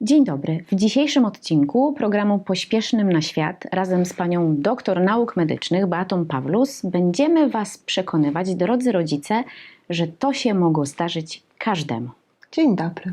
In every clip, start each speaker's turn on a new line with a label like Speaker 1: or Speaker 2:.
Speaker 1: Dzień dobry. W dzisiejszym odcinku programu Pośpiesznym na świat razem z panią doktor nauk medycznych Beatą Pawlus będziemy was przekonywać, drodzy rodzice, że to się mogło zdarzyć każdemu.
Speaker 2: Dzień dobry.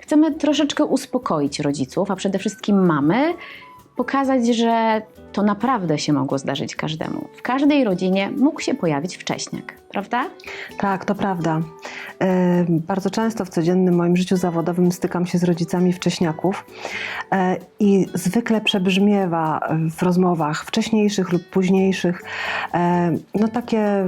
Speaker 1: Chcemy troszeczkę uspokoić rodziców, a przede wszystkim mamy, pokazać, że to naprawdę się mogło zdarzyć każdemu. W każdej rodzinie mógł się pojawić wcześniak, prawda?
Speaker 2: Tak, to prawda. E, Bardzo często w codziennym moim życiu zawodowym stykam się z rodzicami wcześniaków e, i zwykle przebrzmiewa w rozmowach wcześniejszych lub późniejszych e, no takie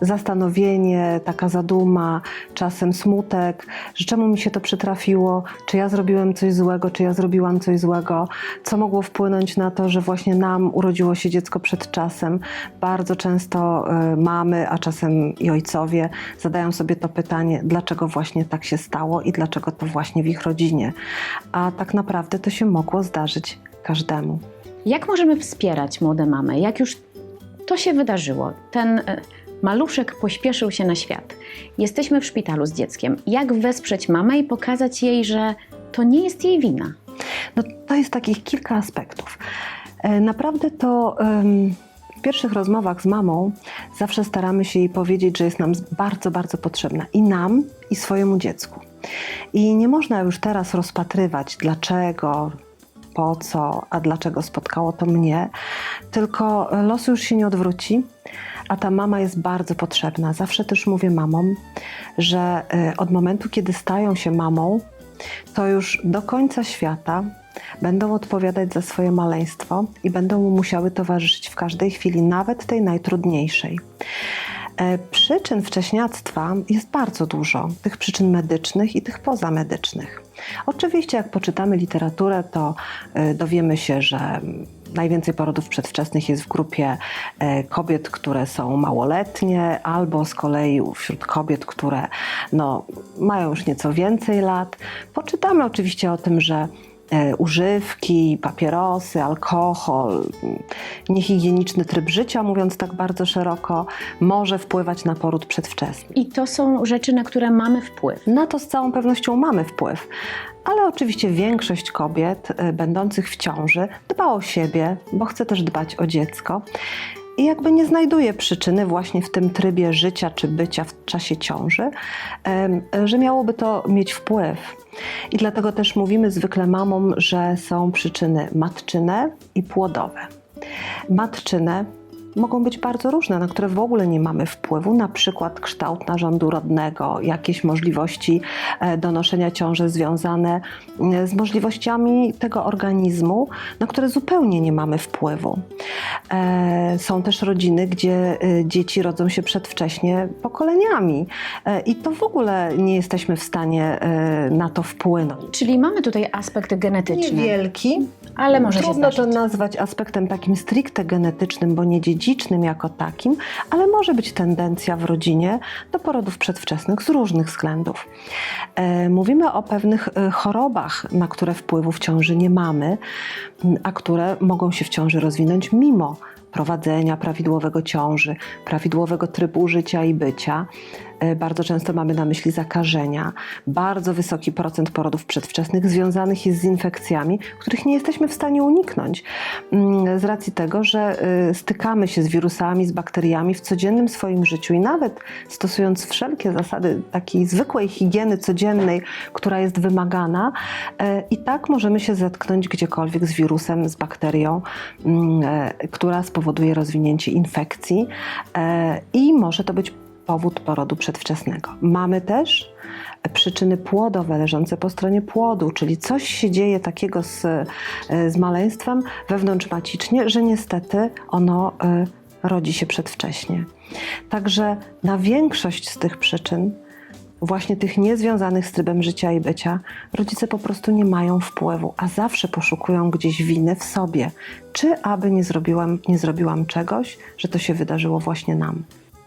Speaker 2: zastanowienie, taka zaduma, czasem smutek, że czemu mi się to przytrafiło, czy ja zrobiłem coś złego, czy ja zrobiłam coś złego, co mogło wpłynąć na to, że właśnie nam urodziło się dziecko przed czasem. Bardzo często y, mamy, a czasem i ojcowie zadają sobie to pytanie, dlaczego właśnie tak się stało i dlaczego to właśnie w ich rodzinie. A tak naprawdę to się mogło zdarzyć każdemu.
Speaker 1: Jak możemy wspierać młode mamy? Jak już to się wydarzyło? Ten e, maluszek pośpieszył się na świat. Jesteśmy w szpitalu z dzieckiem. Jak wesprzeć mamę i pokazać jej, że to nie jest jej wina?
Speaker 2: No, to jest takich kilka aspektów. E, Naprawdę to w pierwszych rozmowach z mamą zawsze staramy się jej powiedzieć, że jest nam bardzo, bardzo potrzebna i nam, i swojemu dziecku. I nie można już teraz rozpatrywać, dlaczego, po co, a dlaczego spotkało to mnie, tylko los już się nie odwróci, a ta mama jest bardzo potrzebna. Zawsze też mówię mamom, że e, od momentu, kiedy stają się mamą, to już do końca świata będą odpowiadać za swoje maleństwo i będą mu musiały towarzyszyć w każdej chwili, nawet tej najtrudniejszej. E, Przyczyn wcześniactwa jest bardzo dużo, tych przyczyn medycznych i tych pozamedycznych. Oczywiście, jak poczytamy literaturę, to e, dowiemy się, że najwięcej porodów przedwczesnych jest w grupie e, kobiet, które są małoletnie, albo z kolei wśród kobiet, które no, mają już nieco więcej lat. Poczytamy oczywiście o tym, że e, używki, papierosy, alkohol, niehigieniczny tryb życia, mówiąc tak bardzo szeroko, może wpływać na poród przedwczesny.
Speaker 1: I to są rzeczy, na które mamy wpływ.
Speaker 2: Na to z całą pewnością mamy wpływ, ale oczywiście większość kobiet y, będących w ciąży dba o siebie, bo chce też dbać o dziecko. I jakby nie znajduje przyczyny właśnie w tym trybie życia czy bycia w czasie ciąży, że miałoby to mieć wpływ. I dlatego też mówimy zwykle mamom, że są przyczyny matczyne i płodowe. Matczyne mogą być bardzo różne, na które w ogóle nie mamy wpływu, na przykład kształt narządu rodnego, jakieś możliwości e, donoszenia ciąży związane e, z możliwościami tego organizmu, na które zupełnie nie mamy wpływu. E, Są też rodziny, gdzie dzieci rodzą się przedwcześnie pokoleniami i to w ogóle nie jesteśmy w stanie na to wpłynąć.
Speaker 1: Czyli mamy tutaj aspekt genetyczny,
Speaker 2: Niewielki,
Speaker 1: ale może
Speaker 2: Trudno to nazwać aspektem takim stricte genetycznym, bo nie dziedzicznym jako takim, ale może być tendencja w rodzinie do porodów przedwczesnych z różnych względów. E, mówimy o pewnych e, chorobach, na które wpływu w ciąży nie mamy, a które mogą się w ciąży rozwinąć mimo prowadzenia prawidłowego ciąży, prawidłowego trybu życia i bycia. E, Bardzo często mamy na myśli zakażenia. Bardzo wysoki procent porodów przedwczesnych związanych jest z infekcjami, których nie jesteśmy w stanie uniknąć. Mm, Z racji tego, że y, stykamy się z wirusami, z bakteriami w codziennym swoim życiu i nawet stosując wszelkie zasady takiej zwykłej higieny codziennej, która jest wymagana, e, i tak możemy się zetknąć gdziekolwiek z wirusem, z bakterią, mm, e, która spowoduje rozwinięcie infekcji i może to być powód porodu przedwczesnego. Mamy też przyczyny płodowe leżące po stronie płodu, czyli coś się dzieje takiego z, z maleństwem wewnątrzmacicznie, że niestety ono e, rodzi się przedwcześnie. Także na większość z tych przyczyn, właśnie tych niezwiązanych z trybem życia i bycia, rodzice po prostu nie mają wpływu, a zawsze poszukują gdzieś winy w sobie. Czy aby nie zrobiłam, nie zrobiłam czegoś, że to się wydarzyło właśnie nam.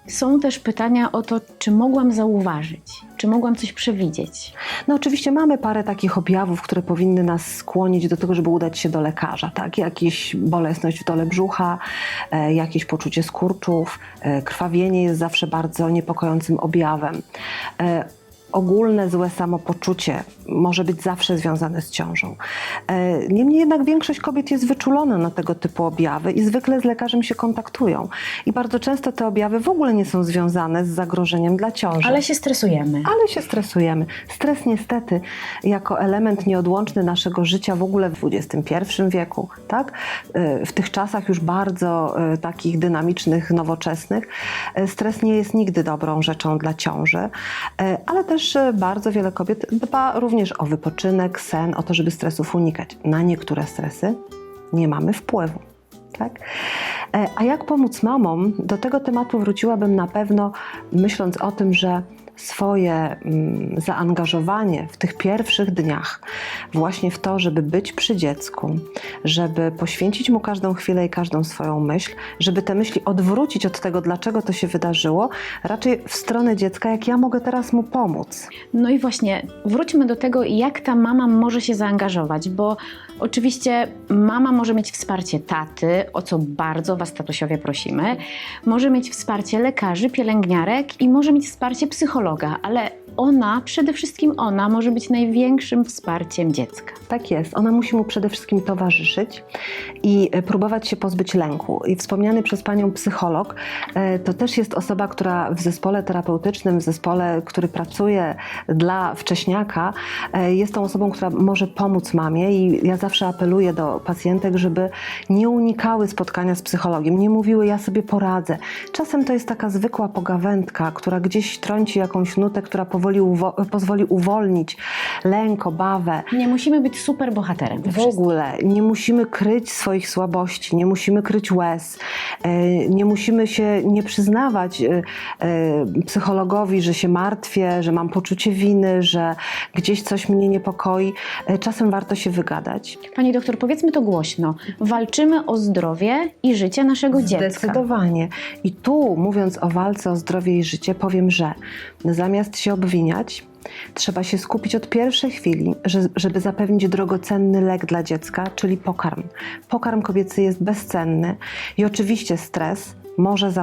Speaker 1: Są też pytania o to, czy mogłam zauważyć, czy mogłam coś przewidzieć.
Speaker 2: No oczywiście mamy parę takich objawów, które powinny nas skłonić do tego, żeby udać się do lekarza, tak? Jakiś bolesność w dole brzucha, e, jakieś poczucie skurczów, e, krwawienie jest zawsze bardzo niepokojącym objawem. E, Ogólne złe samopoczucie może być zawsze związane z ciążą. E, Niemniej jednak większość kobiet jest wyczulona na tego typu objawy i zwykle z lekarzem się kontaktują. I bardzo często te objawy w ogóle nie są związane z zagrożeniem dla ciąży
Speaker 1: Ale się stresujemy.
Speaker 2: ale się stresujemy. Stres niestety jako element nieodłączny naszego życia w ogóle w XXI wieku, tak? Y, w tych czasach już bardzo y, takich dynamicznych, nowoczesnych, stres nie jest nigdy dobrą rzeczą dla ciąży, ale też y, bardzo wiele kobiet dba również o wypoczynek, sen, o to, żeby stresów unikać. Na niektóre stresy nie mamy wpływu. Tak? E, A jak pomóc mamom? Do tego tematu wróciłabym na pewno, myśląc o tym, że swoje mm, zaangażowanie w tych pierwszych dniach, właśnie w to, żeby być przy dziecku, żeby poświęcić mu każdą chwilę i każdą swoją myśl, żeby te myśli odwrócić od tego, dlaczego to się wydarzyło, raczej w stronę dziecka, jak ja mogę teraz mu pomóc.
Speaker 1: No i właśnie, wróćmy do tego, jak ta mama może się zaangażować, bo oczywiście mama może mieć wsparcie taty, o co bardzo Was, tatusiowie, prosimy. Może mieć wsparcie lekarzy, pielęgniarek i może mieć wsparcie psychologa, ale ona, przede wszystkim ona, może być największym wsparciem dziecka.
Speaker 2: Tak jest. Ona musi mu przede wszystkim towarzyszyć i e, próbować się pozbyć lęku. I wspomniany przez panią psycholog e, to też jest osoba, która w zespole terapeutycznym, w zespole, który pracuje dla wcześniaka, e, jest tą osobą, która może pomóc mamie. I ja zawsze apeluję do pacjentek, żeby nie unikały spotkania z psychologiem, nie mówiły, ja sobie poradzę. Czasem to jest taka zwykła pogawędka, która gdzieś trąci jakąś nutę, która powoli uwo- pozwoli uwolnić lęk, obawę.
Speaker 1: Nie musimy być super bohaterem.
Speaker 2: W ogóle nie musimy kryć swoich słabości, nie musimy kryć łez, e, nie musimy się nie przyznawać e, e, psychologowi, że się martwię, że mam poczucie winy, że gdzieś coś mnie niepokoi. Czasem warto się wygadać.
Speaker 1: Pani doktor, powiedzmy to głośno. Walczymy o zdrowie i życie naszego dziecka.
Speaker 2: Zdecydowanie. I tu, mówiąc o walce o zdrowie i życie, powiem, że zamiast się obwiniać, trzeba się skupić od pierwszej chwili, że, żeby zapewnić drogocenny lek dla dziecka, czyli pokarm. Pokarm kobiecy jest bezcenny i oczywiście stres może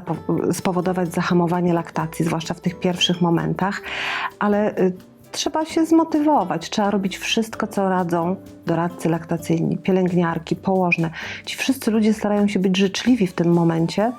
Speaker 2: spowodować zahamowanie laktacji, zwłaszcza w tych pierwszych momentach, ale y, trzeba się zmotywować, trzeba robić wszystko, co radzą doradcy laktacyjni, pielęgniarki, położne. Ci wszyscy ludzie starają się być życzliwi w tym momencie,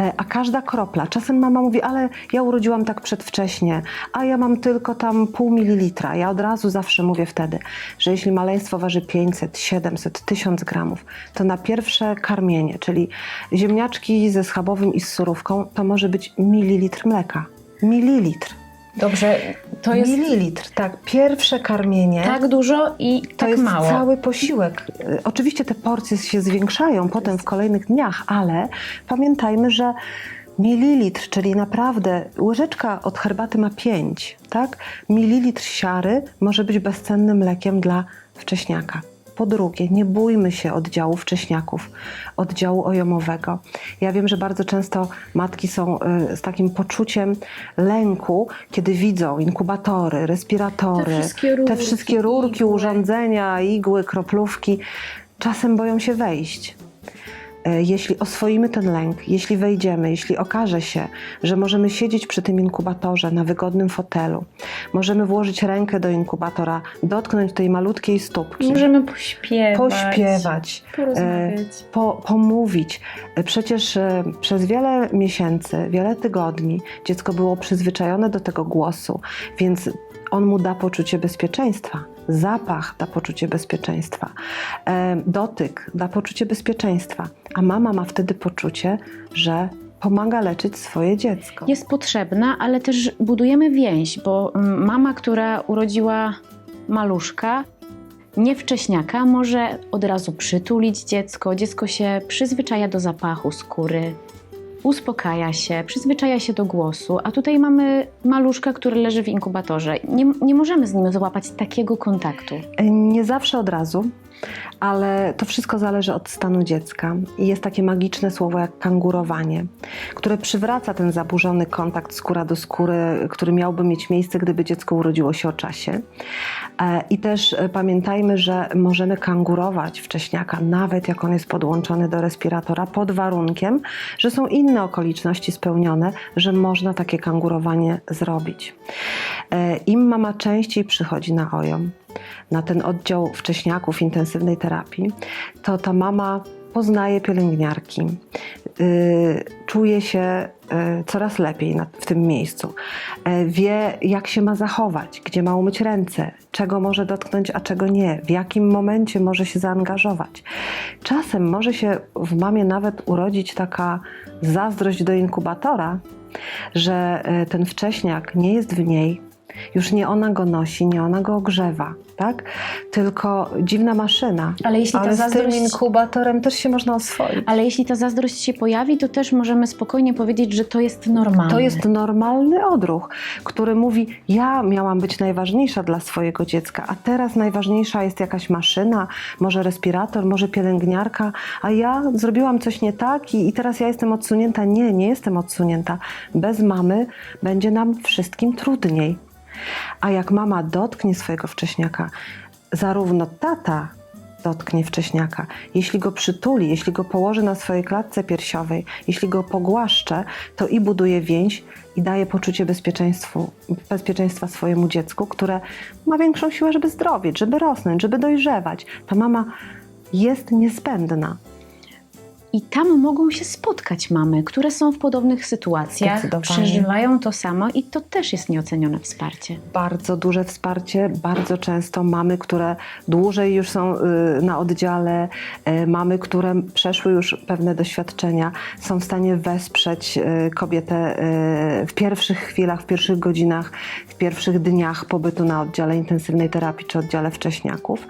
Speaker 2: e, a każda kropla. Czasem mama mówi, ale ja urodziłam tak przedwcześnie, a ja mam tylko tam pół mililitra. Ja od razu zawsze mówię wtedy, że jeśli maleństwo waży 500, 700, 1000 gramów, to na pierwsze karmienie, czyli ziemniaczki ze schabowym i z surówką, to może być mililitr mleka. Mililitr.
Speaker 1: Dobrze, to jest
Speaker 2: Mililitr, tak. Pierwsze karmienie.
Speaker 1: tak dużo i
Speaker 2: To
Speaker 1: tak
Speaker 2: jest
Speaker 1: mało.
Speaker 2: cały posiłek. Y, Oczywiście te porcje się zwiększają potem w kolejnych dniach, ale pamiętajmy, że mililitr, czyli naprawdę łyżeczka od herbaty ma 5, tak? Mililitr siary może być bezcennym lekiem dla wcześniaka. Po drugie, nie bójmy się oddziału wcześniaków, oddziału ojomowego. Ja wiem, że bardzo często matki są y, z takim poczuciem lęku, kiedy widzą inkubatory, respiratory,
Speaker 1: Te wszystkie rurki,
Speaker 2: te wszystkie rurki urządzenia, igły, kroplówki. Czasem boją się wejść. E, Jeśli oswoimy ten lęk, jeśli wejdziemy, jeśli okaże się, że możemy siedzieć przy tym inkubatorze na wygodnym fotelu, możemy włożyć rękę do inkubatora, dotknąć tej malutkiej stópki,
Speaker 1: Możemy pośpiewać.
Speaker 2: pośpiewać, e, po, pomówić. E, Przecież przez wiele miesięcy, wiele tygodni dziecko było przyzwyczajone do tego głosu, więc on mu da poczucie bezpieczeństwa. Zapach da poczucie bezpieczeństwa. E, dotyk da poczucie bezpieczeństwa. A mama ma wtedy poczucie, że pomaga leczyć swoje dziecko.
Speaker 1: Jest potrzebna, ale też budujemy więź, bo mm, mama, która urodziła maluszka, nie wcześniaka, może od razu przytulić dziecko. Dziecko się przyzwyczaja do zapachu skóry. Uspokaja się, przyzwyczaja się do głosu, a tutaj mamy maluszka, który leży w inkubatorze. Nie, nie możemy z nim złapać takiego kontaktu.
Speaker 2: Nie zawsze od razu, ale to wszystko zależy od stanu dziecka. I jest takie magiczne słowo jak kangurowanie, które przywraca ten zaburzony kontakt skóra do skóry, który miałby mieć miejsce, gdyby dziecko urodziło się o czasie. E, I też e, pamiętajmy, że możemy kangurować wcześniaka, nawet jak on jest podłączony do respiratora, pod warunkiem, że są inne okoliczności spełnione, że można takie kangurowanie zrobić. E, Im mama częściej przychodzi na OJOM, na ten oddział wcześniaków intensywnej terapii, to ta mama poznaje pielęgniarki, yy, czuje się yy, coraz lepiej na, w tym miejscu, yy, wie jak się ma zachować, gdzie ma umyć ręce, czego może dotknąć, a czego nie, w jakim momencie może się zaangażować. Czasem może się w mamie nawet urodzić taka zazdrość do inkubatora, że yy, ten wcześniak nie jest w niej, już nie ona go nosi, nie ona go ogrzewa, tak? Tylko dziwna maszyna.
Speaker 1: Ale jeśli ta
Speaker 2: Ale z tym
Speaker 1: zazdrość...
Speaker 2: inkubatorem też się można oswoić.
Speaker 1: Ale jeśli ta zazdrość się pojawi, to też możemy spokojnie powiedzieć, że to jest normalne.
Speaker 2: To jest normalny odruch, który mówi: Ja miałam być najważniejsza dla swojego dziecka, a teraz najważniejsza jest jakaś maszyna, może respirator, może pielęgniarka, a ja zrobiłam coś nie tak i, i teraz ja jestem odsunięta. Nie, nie jestem odsunięta. Bez mamy będzie nam wszystkim trudniej. A jak mama dotknie swojego wcześniaka, zarówno tata dotknie wcześniaka, jeśli go przytuli, jeśli go położy na swojej klatce piersiowej, jeśli go pogłaszcze, to i buduje więź i daje poczucie bezpieczeństwa swojemu dziecku, które ma większą siłę, żeby zdrowieć, żeby rosnąć, żeby dojrzewać. Ta mama jest niezbędna.
Speaker 1: I tam mogą się spotkać mamy, które są w podobnych sytuacjach, przeżywają to samo i to też jest nieocenione wsparcie.
Speaker 2: bardzo duże wsparcie. Bardzo często mamy, które dłużej już są y, na oddziale, y, mamy, które przeszły już pewne doświadczenia, są w stanie wesprzeć y, kobietę w pierwszych chwilach, w pierwszych godzinach, w pierwszych dniach pobytu na oddziale intensywnej terapii czy oddziale wcześniaków.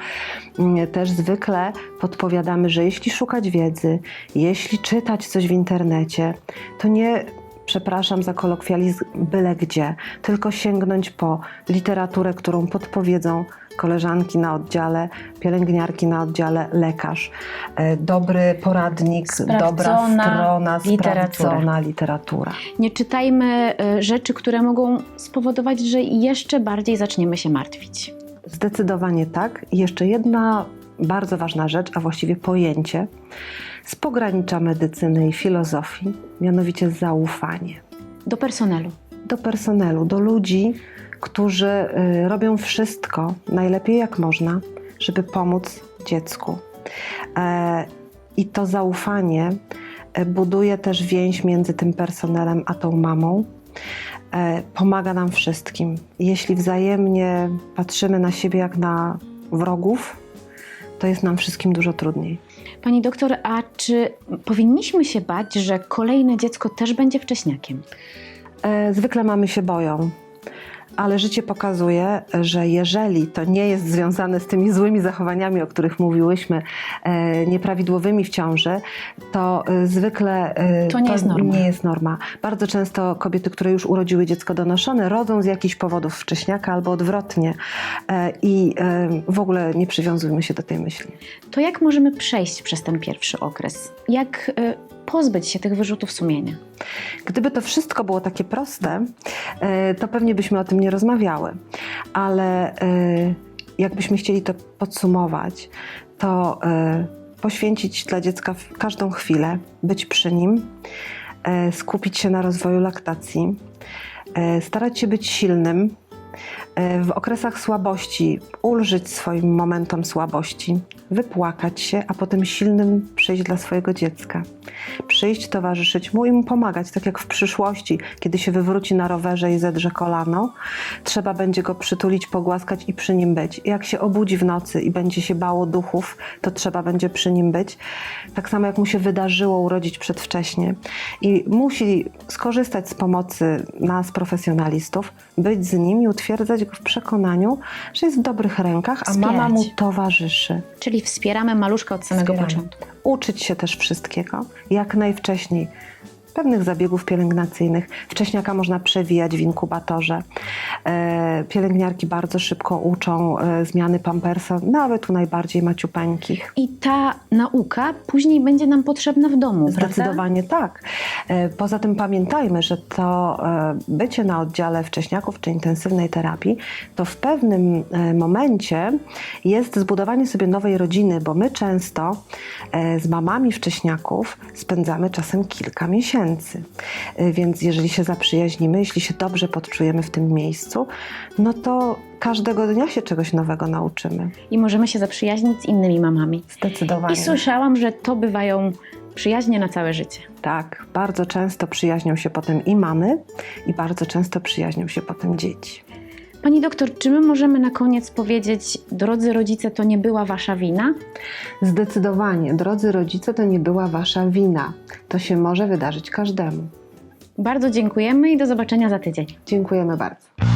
Speaker 2: Też zwykle podpowiadamy, że jeśli szukać wiedzy, jeśli czytać coś w internecie, to nie przepraszam za kolokwializm, byle gdzie, tylko sięgnąć po literaturę, którą podpowiedzą koleżanki na oddziale, pielęgniarki na oddziale, lekarz. E, Dobry poradnik, dobra
Speaker 1: Sprawdzona
Speaker 2: strona,
Speaker 1: literatura.
Speaker 2: sprawdzona literatura.
Speaker 1: Nie czytajmy y, rzeczy, które mogą spowodować, że jeszcze bardziej zaczniemy się martwić.
Speaker 2: Zdecydowanie tak. I jeszcze jedna bardzo ważna rzecz, a właściwie pojęcie z pogranicza medycyny i filozofii, mianowicie zaufanie.
Speaker 1: Do personelu.
Speaker 2: do personelu, do ludzi, którzy y, robią wszystko najlepiej jak można, żeby pomóc dziecku. E, I to zaufanie e, buduje też więź między tym personelem a tą mamą. E, Pomaga nam wszystkim. Jeśli wzajemnie patrzymy na siebie jak na wrogów, to jest nam wszystkim dużo trudniej.
Speaker 1: Pani doktor, a czy powinniśmy się bać, że kolejne dziecko też będzie wcześniakiem?
Speaker 2: E, Zwykle mamy się boją, ale życie pokazuje, że jeżeli to nie jest związane z tymi złymi zachowaniami, o których mówiłyśmy, e, nieprawidłowymi w ciąży, to e, zwykle e,
Speaker 1: To nie jest norma.
Speaker 2: nie jest norma. Bardzo często kobiety, które już urodziły dziecko donoszone, rodzą z jakichś powodów wcześniaka albo odwrotnie i w ogóle nie przywiązujmy się do tej myśli.
Speaker 1: To jak możemy przejść przez ten pierwszy okres? Jak pozbyć się tych wyrzutów sumienia?
Speaker 2: Gdyby to wszystko było takie proste, e, to pewnie byśmy o tym nie rozmawiały. Ale e, jakbyśmy chcieli to podsumować, to e, poświęcić dla dziecka każdą chwilę, być przy nim, skupić się na rozwoju laktacji, starać się być silnym. E, W okresach słabości ulżyć swoim momentom słabości, wypłakać się, a potem silnym przyjść dla swojego dziecka przyjść, towarzyszyć mu i mu pomagać. Tak jak w przyszłości, kiedy się wywróci na rowerze i zedrze kolano, trzeba będzie go przytulić, pogłaskać i przy nim być. Jak się obudzi w nocy i będzie się bało duchów, to trzeba będzie przy nim być. Tak samo jak mu się wydarzyło urodzić przedwcześnie. I musi skorzystać z pomocy nas, profesjonalistów, być z nim i utwierdzać go w przekonaniu, że jest w dobrych rękach, a mama
Speaker 1: Wspierać.
Speaker 2: mu towarzyszy
Speaker 1: Czyli wspieramy maluszka od samego
Speaker 2: Wspieramy.
Speaker 1: początku.
Speaker 2: uczyć się też wszystkiego, jak najwcześniej. Pewnych zabiegów pielęgnacyjnych. Wcześniaka można przewijać w inkubatorze. E, Pielęgniarki bardzo szybko uczą e, zmiany pampersa, nawet u najbardziej maciupeńkich.
Speaker 1: I ta nauka później będzie nam potrzebna w domu, prawda?
Speaker 2: Zdecydowanie tak. E, Poza tym pamiętajmy, że to bycie na oddziale wcześniaków czy intensywnej terapii, to w pewnym momencie jest zbudowanie sobie nowej rodziny, bo my często z mamami wcześniaków spędzamy czasem kilka miesięcy. E, Więc jeżeli się zaprzyjaźnimy, jeśli się dobrze podczujemy w tym miejscu, no to każdego dnia się czegoś nowego nauczymy.
Speaker 1: I możemy się zaprzyjaźnić z innymi mamami.
Speaker 2: Zdecydowanie.
Speaker 1: I słyszałam, że to bywają przyjaźnie na całe życie.
Speaker 2: Tak, bardzo często przyjaźnią się potem i mamy, i bardzo często przyjaźnią się potem dzieci.
Speaker 1: Pani doktor, czy my możemy na koniec powiedzieć, drodzy rodzice, to nie była wasza wina?
Speaker 2: Zdecydowanie, drodzy rodzice, to nie była wasza wina. To się może wydarzyć każdemu.
Speaker 1: Bardzo dziękujemy i do zobaczenia za tydzień.
Speaker 2: Dziękujemy bardzo.